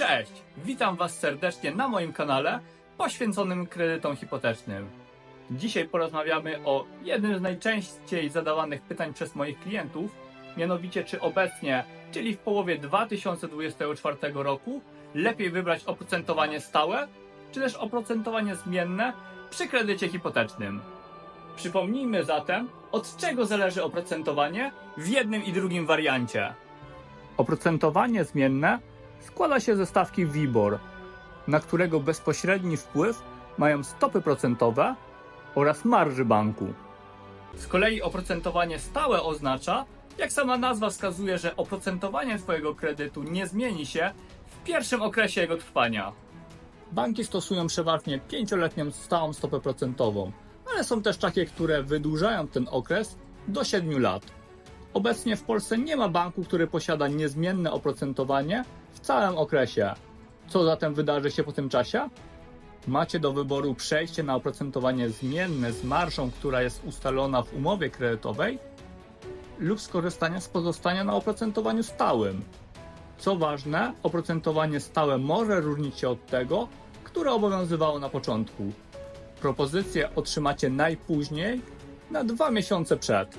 Cześć! Witam Was serdecznie na moim kanale poświęconym kredytom hipotecznym. Dzisiaj porozmawiamy o jednym z najczęściej zadawanych pytań przez moich klientów, mianowicie czy obecnie, czyli w połowie 2024 roku, lepiej wybrać oprocentowanie stałe, czy też oprocentowanie zmienne przy kredycie hipotecznym. Przypomnijmy zatem, od czego zależy oprocentowanie w jednym i drugim wariancie. Oprocentowanie zmienne składa się ze stawki WIBOR, na którego bezpośredni wpływ mają stopy procentowe oraz marży banku. Z kolei oprocentowanie stałe oznacza, jak sama nazwa wskazuje, że oprocentowanie Twojego kredytu nie zmieni się w pierwszym okresie jego trwania. Banki stosują przeważnie 5-letnią stałą stopę procentową, ale są też takie, które wydłużają ten okres do 7 lat. Obecnie w Polsce nie ma banku, który posiada niezmienne oprocentowanie w całym okresie. Co zatem wydarzy się po tym czasie? Macie do wyboru przejście na oprocentowanie zmienne z marżą, która jest ustalona w umowie kredytowej, lub skorzystania z pozostania na oprocentowaniu stałym. Co ważne, oprocentowanie stałe może różnić się od tego, które obowiązywało na początku. Propozycję otrzymacie najpóźniej na dwa miesiące przed.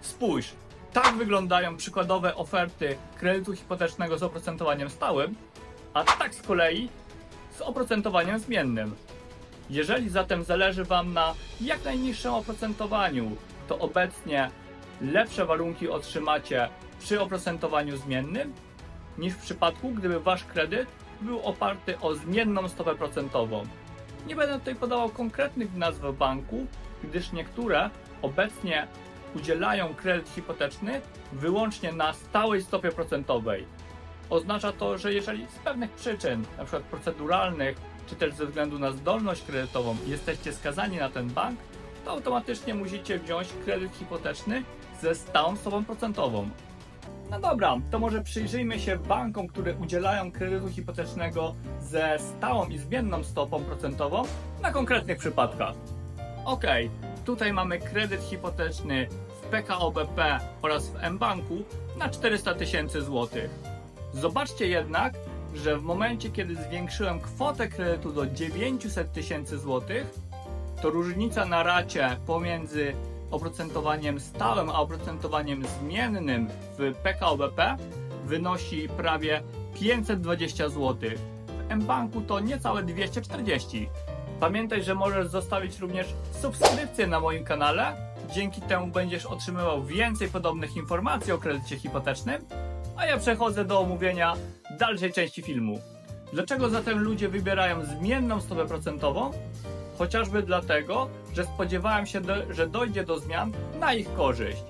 Spójrz, tak wyglądają przykładowe oferty kredytu hipotecznego z oprocentowaniem stałym, a tak z kolei z oprocentowaniem zmiennym. Jeżeli zatem zależy Wam na jak najniższym oprocentowaniu, to obecnie lepsze warunki otrzymacie przy oprocentowaniu zmiennym niż w przypadku, gdyby Wasz kredyt był oparty o zmienną stopę procentową. Nie będę tutaj podawał konkretnych nazw banku, gdyż niektóre obecnie udzielają kredyt hipoteczny wyłącznie na stałej stopie procentowej. Oznacza to, że jeżeli z pewnych przyczyn, np. proceduralnych, czy też ze względu na zdolność kredytową jesteście skazani na ten bank, to automatycznie musicie wziąć kredyt hipoteczny ze stałą stopą procentową. No dobra, to może przyjrzyjmy się bankom, które udzielają kredytu hipotecznego ze stałą i zmienną stopą procentową na konkretnych przypadkach. Ok, tutaj mamy kredyt hipoteczny w PKO BP oraz w mBanku na 400 tysięcy złotych. Zobaczcie jednak, że w momencie, kiedy zwiększyłem kwotę kredytu do 900 tysięcy złotych, to różnica na racie pomiędzy oprocentowaniem stałym a oprocentowaniem zmiennym w PKO BP wynosi prawie 520 zł. W mBanku to niecałe 240. Pamiętaj, że możesz zostawić również subskrypcję na moim kanale. Dzięki temu będziesz otrzymywał więcej podobnych informacji o kredycie hipotecznym. A ja przechodzę do omówienia dalszej części filmu. Dlaczego zatem ludzie wybierają zmienną stopę procentową? Chociażby dlatego, że spodziewałem się, do, że dojdzie do zmian na ich korzyść.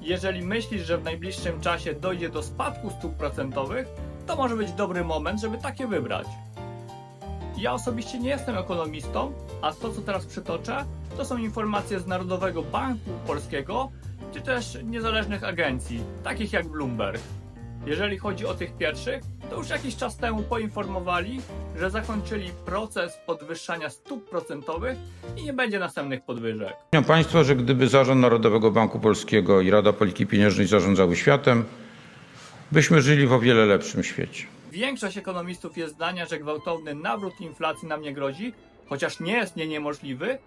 Jeżeli myślisz, że w najbliższym czasie dojdzie do spadku stóp procentowych, to może być dobry moment, żeby takie wybrać. Ja osobiście nie jestem ekonomistą, a to co teraz przytoczę, to są informacje z Narodowego Banku Polskiego, czy też niezależnych agencji, takich jak Bloomberg. Jeżeli chodzi o tych pierwszych, to już jakiś czas temu poinformowali, że zakończyli proces podwyższania stóp procentowych i nie będzie następnych podwyżek. Państwo, że gdyby Zarząd Narodowego Banku Polskiego i Rada Polityki Pieniężnej zarządzały światem, byśmy żyli w o wiele lepszym świecie. Większość ekonomistów jest zdania, że gwałtowny nawrót inflacji nam nie grozi, chociaż nie jest nie niemożliwy,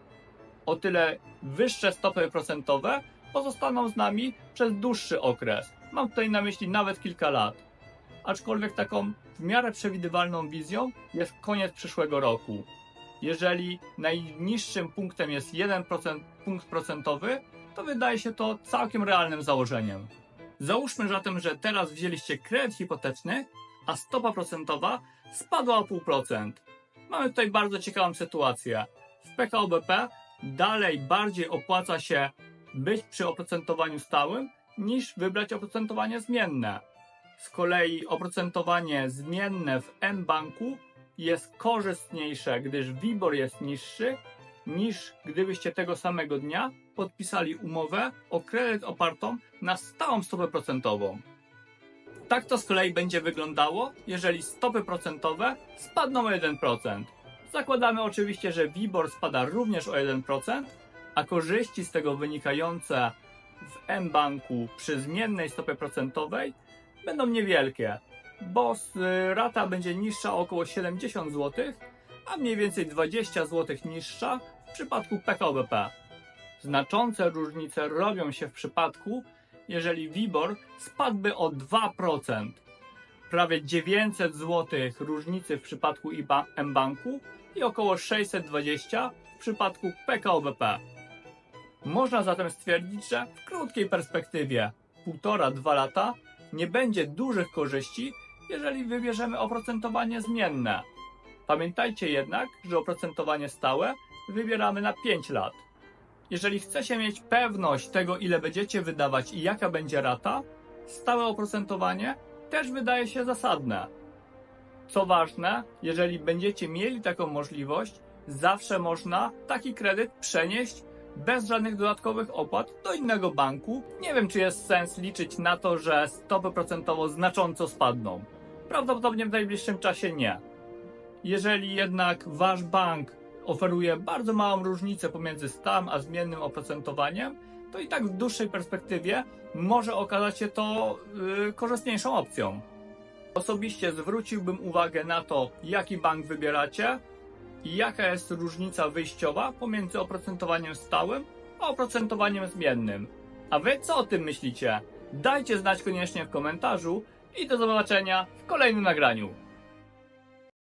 o tyle wyższe stopy procentowe pozostaną z nami przez dłuższy okres. Mam tutaj na myśli nawet kilka lat. Aczkolwiek taką w miarę przewidywalną wizją jest koniec przyszłego roku. Jeżeli najniższym punktem jest 1% punkt procentowy, to wydaje się to całkiem realnym założeniem. Załóżmy zatem, że teraz wzięliście kredyt hipoteczny, a stopa procentowa spadła o 0,5%. Mamy tutaj bardzo ciekawą sytuację. W PKO BP dalej bardziej opłaca się być przy oprocentowaniu stałym niż wybrać oprocentowanie zmienne. Z kolei oprocentowanie zmienne w mBanku jest korzystniejsze, gdyż WIBOR jest niższy niż gdybyście tego samego dnia podpisali umowę o kredyt opartą na stałą stopę procentową. Tak to z kolei będzie wyglądało, jeżeli stopy procentowe spadną o 1%. Zakładamy oczywiście, że WIBOR spada również o 1%, a korzyści z tego wynikające w mBanku przy zmiennej stopie procentowej będą niewielkie. bo s- rata będzie niższa o około 70 zł, a mniej więcej 20 zł niższa w przypadku PKOBP. Znaczące różnice robią się w przypadku, jeżeli WIBOR spadłby o 2%. Prawie 900 zł różnicy w przypadku mBanku i około 620 w przypadku PKOBP. Można zatem stwierdzić, że w krótkiej perspektywie 1,5-2 lata nie będzie dużych korzyści, jeżeli wybierzemy oprocentowanie zmienne. Pamiętajcie jednak, że oprocentowanie stałe wybieramy na 5 lat. Jeżeli chcecie mieć pewność tego, ile będziecie wydawać i jaka będzie rata, stałe oprocentowanie też wydaje się zasadne. Co ważne, jeżeli będziecie mieli taką możliwość, zawsze można taki kredyt przenieść bez żadnych dodatkowych opłat do innego banku. Nie wiem, czy jest sens liczyć na to, że stopy procentowo znacząco spadną. Prawdopodobnie w najbliższym czasie nie. Jeżeli jednak wasz bank oferuje bardzo małą różnicę pomiędzy stałym a zmiennym oprocentowaniem, to i tak w dłuższej perspektywie może okazać się to yy, korzystniejszą opcją. Osobiście zwróciłbym uwagę na to, jaki bank wybieracie i jaka jest różnica wyjściowa pomiędzy oprocentowaniem stałym a oprocentowaniem zmiennym. A wy co o tym myślicie? Dajcie znać koniecznie w komentarzu i do zobaczenia w kolejnym nagraniu.